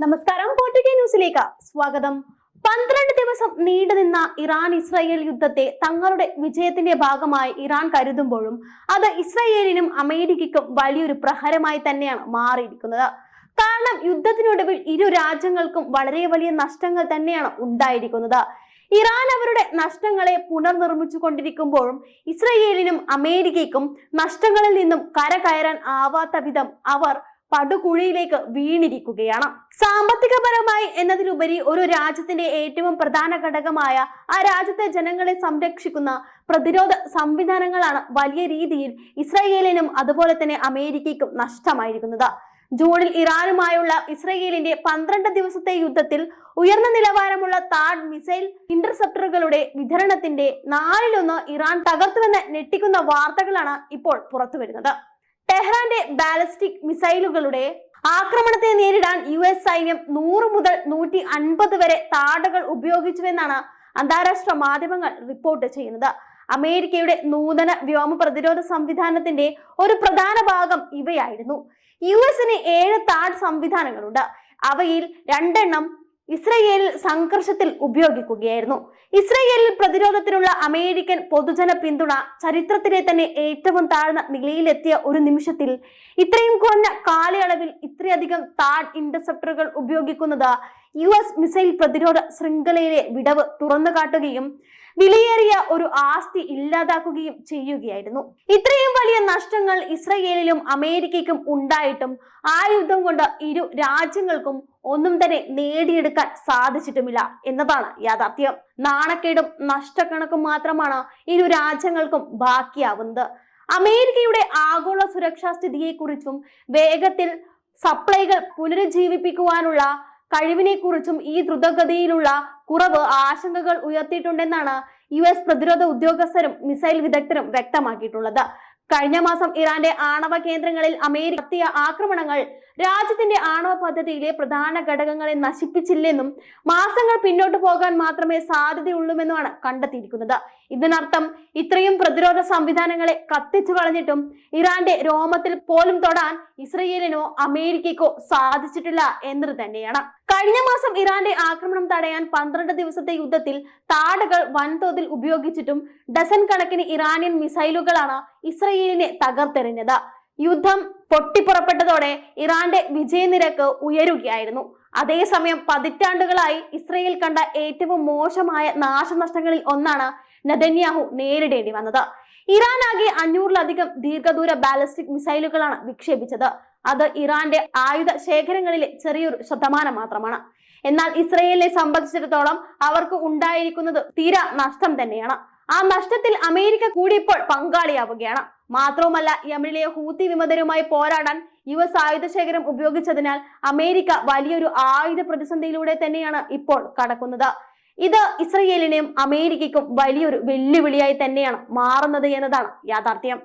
നമസ്കാരം പോർട്ടുഗേ ന്യൂസിലേക്ക് സ്വാഗതം. പന്ത്രണ്ട് ദിവസം നീണ്ടുനിന്ന ഇറാൻ ഇസ്രായേൽ യുദ്ധത്തെ തങ്ങളുടെ വിജയത്തിന്റെ ഭാഗമായി ഇറാൻ കരുതുമ്പോഴും അത് ഇസ്രായേലിനും അമേരിക്കയ്ക്കും വലിയൊരു പ്രഹരമായി തന്നെയാണ് മാറിയിരിക്കുന്നത്. കാരണം യുദ്ധത്തിനൊടുവിൽ ഇരു രാജ്യങ്ങൾക്കും വളരെ വലിയ നഷ്ടങ്ങൾ തന്നെയാണ് ഉണ്ടായിരിക്കുന്നത്. ഇറാൻ അവരുടെ നഷ്ടങ്ങളെ പുനർനിർമ്മിച്ചു കൊണ്ടിരിക്കുമ്പോഴും ഇസ്രയേലിനും അമേരിക്കയ്ക്കും നഷ്ടങ്ങളിൽ നിന്നും കരകയറാൻ ആവാത്ത വിധം അവർ പടുകുഴിയിലേക്ക് വീണിരിക്കുകയാണ്. സാമ്പത്തികപരമായി എന്നതിലുപരി ഒരു രാജ്യത്തിന്റെ ഏറ്റവും പ്രധാന ഘടകമായ ആ രാജ്യത്തെ ജനങ്ങളെ സംരക്ഷിക്കുന്ന പ്രതിരോധ സംവിധാനങ്ങളാണ് വലിയ രീതിയിൽ ഇസ്രായേലിനും അതുപോലെ തന്നെ അമേരിക്കയ്ക്കും നഷ്ടമായിരിക്കുന്നത്. ജൂണിൽ ഇറാനുമായുള്ള ഇസ്രയേലിന്റെ പന്ത്രണ്ട് ദിവസത്തെ യുദ്ധത്തിൽ ഉയർന്ന നിലവാരമുള്ള താഡ് മിസൈൽ ഇന്റർസെപ്റ്ററുകളുടെ വിതരണത്തിന്റെ നാലിലൊന്ന് ഇറാൻ തകർത്തുവെന്ന് ഞെട്ടിക്കുന്ന വാർത്തകളാണ് ഇപ്പോൾ പുറത്തുവരുന്നത്. ടെഹ്റാന്റെ ബാലിസ്റ്റിക് മിസൈലുകളുടെ ആക്രമണത്തെ നേരിടാൻ യു എസ് സൈന്യം നൂറ് മുതൽ നൂറ്റി അൻപത് വരെ താടകൾ ഉപയോഗിച്ചുവെന്നാണ് അന്താരാഷ്ട്ര മാധ്യമങ്ങൾ റിപ്പോർട്ട് ചെയ്യുന്നത്. അമേരിക്കയുടെ നൂതന വ്യോമ പ്രതിരോധ സംവിധാനത്തിന്റെ ഒരു പ്രധാന ഭാഗം ഇവയായിരുന്നു. യു എസിന് ഏഴ് താഡ് സംവിധാനങ്ങളുണ്ട്. അവയിൽ രണ്ടെണ്ണം ഇസ്രയേലിൽ സംഘർഷത്തിൽ ഉപയോഗിക്കുകയായിരുന്നു. ഇസ്രയേലിൽ പ്രതിരോധത്തിനുള്ള അമേരിക്കൻ പൊതുജന പിന്തുണ ചരിത്രത്തിലെ തന്നെ ഏറ്റവും താഴ്ന്ന നിലയിലെത്തിയ ഒരു നിമിഷത്തിൽ ഇത്രയും കുറഞ്ഞ കാലയളവിൽ ഇത്രയധികം താഡ് ഇന്റർസെപ്റ്ററുകൾ ഉപയോഗിക്കുന്നത് യു എസ് മിസൈൽ പ്രതിരോധ ശൃംഖലയിലെ വിടവ് തുറന്നു കാട്ടുകയും വിലയേറിയ ഒരു ആസ്തി ഇല്ലാതാക്കുകയും ചെയ്യുകയായിരുന്നു. ഇത്രയും വലിയ നഷ്ടങ്ങൾ ഇസ്രയേലിലും അമേരിക്കയ്ക്കും ഉണ്ടായിട്ടും ആ യുദ്ധം കൊണ്ട് ഇരു രാജ്യങ്ങൾക്കും ഒന്നും തന്നെ നേടിയെടുക്കാൻ സാധിച്ചിട്ടുമില്ല എന്നതാണ് യാഥാർത്ഥ്യം. നാണക്കേടും നഷ്ടക്കണക്കും മാത്രമാണ് ഇരു രാജ്യങ്ങൾക്കും ബാക്കിയാവുന്നത്. അമേരിക്കയുടെ ആഗോള സുരക്ഷാ സ്ഥിതിയെക്കുറിച്ചും വേഗത്തിൽ സപ്ലൈകൾ പുനരുജ്ജീവിപ്പിക്കുവാനുള്ള കഴിവിനെക്കുറിച്ചും ഈ ദ്രുതഗതിയിലുള്ള കുറവ് ആശങ്കകൾ ഉയർത്തിയിട്ടുണ്ടെന്നാണ് യു എസ് പ്രതിരോധ ഉദ്യോഗസ്ഥരും മിസൈൽ വിദഗ്ധരും വ്യക്തമാക്കിയിട്ടുള്ളത്. കഴിഞ്ഞ മാസം ഇറാന്റെ ആണവ കേന്ദ്രങ്ങളിൽ അമേരിക്ക നടത്തിയ ആക്രമണങ്ങൾ രാജ്യത്തിന്റെ ആണവ പദ്ധതിയിലെ പ്രധാന ഘടകങ്ങളെ നശിപ്പിച്ചില്ലെന്നും മാസങ്ങൾ പിന്നോട്ട് പോകാൻ മാത്രമേ സാധ്യതയുള്ളൂവെന്നുമാണ് കണ്ടെത്തിയിരിക്കുന്നത്. ഇതിനർത്ഥം ഇത്രയും പ്രതിരോധ സംവിധാനങ്ങളെ കത്തിച്ചു കളഞ്ഞിട്ടും ഇറാന്റെ രോമത്തിൽ പോലും തൊടാൻ ഇസ്രയേലിനോ അമേരിക്കയ്ക്കോ സാധിച്ചിട്ടില്ല എന്നത് തന്നെയാണ്. കഴിഞ്ഞ മാസം ഇറാന്റെ ആക്രമണം തടയാൻ പന്ത്രണ്ട് ദിവസത്തെ യുദ്ധത്തിൽ താടകൾ വൻതോതിൽ ഉപയോഗിച്ചിട്ടും ഡസൻ കണക്കിന് ഇറാനിയൻ മിസൈലുകളാണ് ഇസ്രയേലിനെ തകർത്തെറിഞ്ഞത്. യുദ്ധം പൊട്ടിപ്പുറപ്പെട്ടതോടെ ഇറാന്റെ വിജയനിരക്ക് ഉയരുകയായിരുന്നു. അതേസമയം പതിറ്റാണ്ടുകളായി ഇസ്രയേൽ കണ്ട ഏറ്റവും മോശമായ നാശനഷ്ടങ്ങളിൽ ഒന്നാണ് നദന്യാഹു നേരിടേണ്ടി വന്നത്. ഇറാൻ ആകെ അഞ്ഞൂറിലധികം ദീർഘദൂര ബാലിസ്റ്റിക് മിസൈലുകളാണ് വിക്ഷേപിച്ചത്. അത് ഇറാന്റെ ആയുധ ശേഖരങ്ങളിലെ ചെറിയൊരു ശതമാനം മാത്രമാണ്. എന്നാൽ ഇസ്രയേലിനെ സംബന്ധിച്ചിടത്തോളം അവർക്ക് ഉണ്ടായിരിക്കുന്നത് തീരാ നഷ്ടം തന്നെയാണ്. ആ നഷ്ടത്തിൽ അമേരിക്ക കൂടി ഇപ്പോൾ പങ്കാളിയാവുകയാണ്. മാത്രവുമല്ല യമനിലെ ഹൂത്തി വിമതരുമായി പോരാടാൻ യു എസ് ആയുധശേഖരം ഉപയോഗിച്ചതിനാൽ അമേരിക്ക വലിയൊരു ആയുധ പ്രതിസന്ധിയിലൂടെ തന്നെയാണ് ഇപ്പോൾ കടക്കുന്നത്. ഇത് ഇസ്രയേലിനെയും അമേരിക്കയ്ക്കും വലിയൊരു വെല്ലുവിളിയായി തന്നെയാണ് മാറുന്നത് എന്നതാണ് യാഥാർത്ഥ്യം.